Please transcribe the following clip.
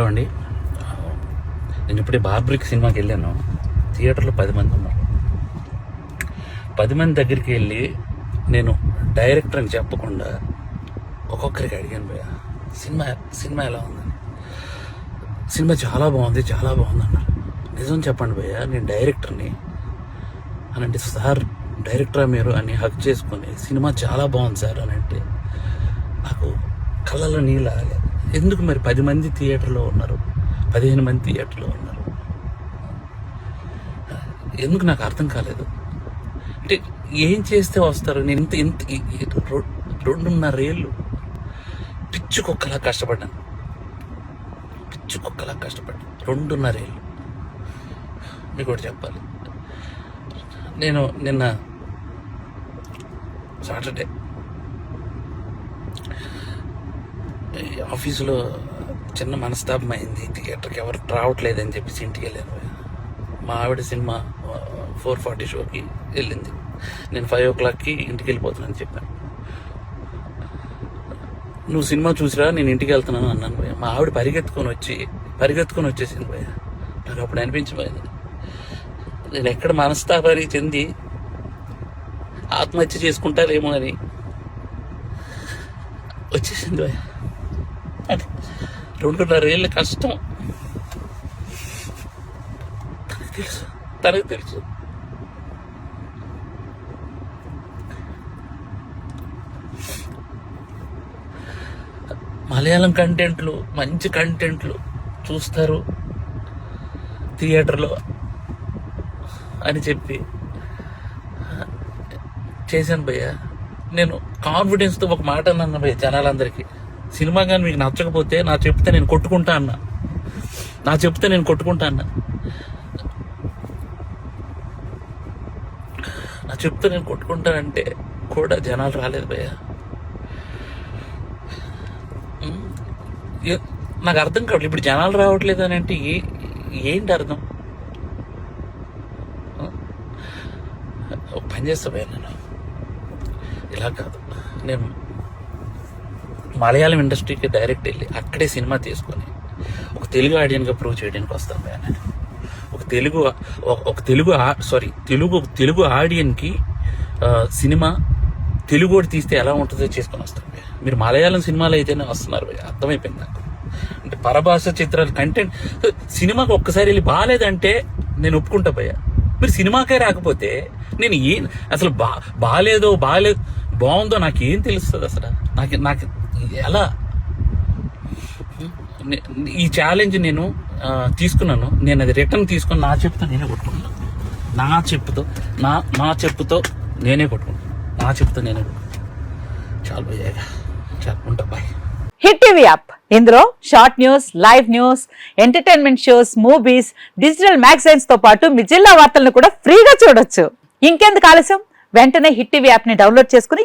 Hello అండి. నేను ఇప్పుడే బార్బ్రిక్ సినిమాకి వెళ్ళాను. థియేటర్లో పది మంది ఉన్నారు. పది మంది దగ్గరికి వెళ్ళి నేను డైరెక్టర్ అని చెప్పకుండా ఒక్కొక్కరికి అడిగాను భయ సినిమా సినిమా ఎలా ఉందని సినిమా చాలా బాగుంది చాలా బాగుంది అన్నారు. నిజం చెప్పండి భయ్య నేను డైరెక్టర్ని అని అంటే సార్ డైరెక్టరా మీరు? అని హక్ చేసుకొని సినిమా చాలా బాగుంది సార్ అని అంటే నాకు కళ్ళలో నీళ్ళు ఆగలేదు ఎందుకు మరి పది మంది థియేటర్లో ఉన్నారు? పదిహేను మంది థియేటర్లో ఉన్నారు. ఎందుకు నాకు అర్థం కాలేదు. అంటే ఏం చేస్తే వస్తారు? నేను ఇంత ఇంత ఈ- ఈ రెండున్నర ఏళ్ళు కుక్కలా కష్టపడ్డాను పిచ్చు కుక్కలా కష్టపడ్డాను రెండున్నర ఏళ్ళు మీకు ఒకటి చెప్పాలి. నేను నిన్న సాటర్డే ఆఫీసులో చిన్న మనస్తాపం అయింది. థియేటర్కి ఎవరు రావట్లేదని చెప్పేసి ఇంటికి వెళ్ళాను. మా ఆవిడ సినిమా ఫోర్ ఫార్టీ షోకి వెళ్ళింది. నేను ఫైవ్ ఓ క్లాక్కి ఇంటికి వెళ్ళిపోతున్నాను చెప్పాను. నువ్వు సినిమా చూసిరా నేను ఇంటికి వెళ్తున్నాను అన్నాను భయ్య. మా ఆవిడ పరిగెత్తుకొని వచ్చి పరిగెత్తుకొని వచ్చేసింది భయ్య. నాకు అప్పుడు అనిపించిపోయింది నేను ఎక్కడ మనస్తాపానికి చెంది ఆత్మహత్య చేసుకుంటారేమో అని వచ్చేసింది భయ్య. అది రెండున్నర ఏళ్ళ కష్టం. తనకు తెలుసు. తనకు తెలుసు. మలయాళం కంటెంట్లు మంచి కంటెంట్లు చూస్తారు థియేటర్లో అని చెప్పి. చేశాను భయ్య. నేను కాన్ఫిడెన్స్తో ఒక మాట అన్నాను భయ్య జనాలందరికీ. సినిమా కానీ మీకు నచ్చకపోతే నా చెప్తే నేను కొట్టుకుంటా అన్న. నా చెప్తే నేను కొట్టుకుంటా అన్న. నా చెప్తే నేను కొట్టుకుంటానంటే కూడా జనాలు రాలేదు భయ్య. నాకు అర్థం కావట్లేదు ఇప్పుడు జనాలు రావట్లేదు అని అంటే ఏ- ఏంటి అర్థం? ఆ? పని చేస్తా భయ్య నేను. ఇలా కాదు. నేను మలయాళం ఇండస్ట్రీకి డైరెక్ట్ వెళ్ళి అక్కడే సినిమా తీసుకొని ఒక తెలుగు ఆడియన్గా ప్రూవ్ చేయడానికి వస్తాను భయ్య నేను ఒక తెలుగు ఒక- తెలుగు సారీ తెలుగు తెలుగు ఆడియన్కి సినిమా తెలుగు కూడా తీస్తే ఎలా ఉంటుందో చేసుకొని వస్తాను మీరు మలయాళం సినిమాలు అయితేనే వస్తున్నారు అర్థమైపోయింది? నాకు అంటే పరభాష చిత్రాలు కంటెంట్ సినిమాకి ఒక్కసారి వెళ్ళి బాగాలేదంటే నేను ఒప్పుకుంటా భయ్యా. మీరు సినిమాకే రాకపోతే నేను ఏం అసలు బా బాగాలేదో బాగాలేదు బాగుందో నాకు ఏం తెలుస్తుంది అసలు? నాకు నాకు ఎలా ఈ ఛాలెంజ్ నేను తీసుకున్నాను. నేను అది రిటర్న్ తీసుకొని నా చెప్పుతో నేనే కొట్టుకున్నాను నా చెప్పుతో నా నా చెప్పుతో నేనే కొట్టుకుంటాను నా చెప్పుతో నేనే ఉంటా బాయ్ హిట్ టీవీ యాప్. ఇందులో short news live news entertainment shows movies digital మ్యాగజైన్స్తో పాటు మీ జిల్లా వార్తలను కూడా ఫ్రీగా చూడొచ్చు. ఇంకెందుకు ఆలస్యం? వెంటనే హిట్ టీవీ యాప్ని డౌన్లోడ్ చేసుకుని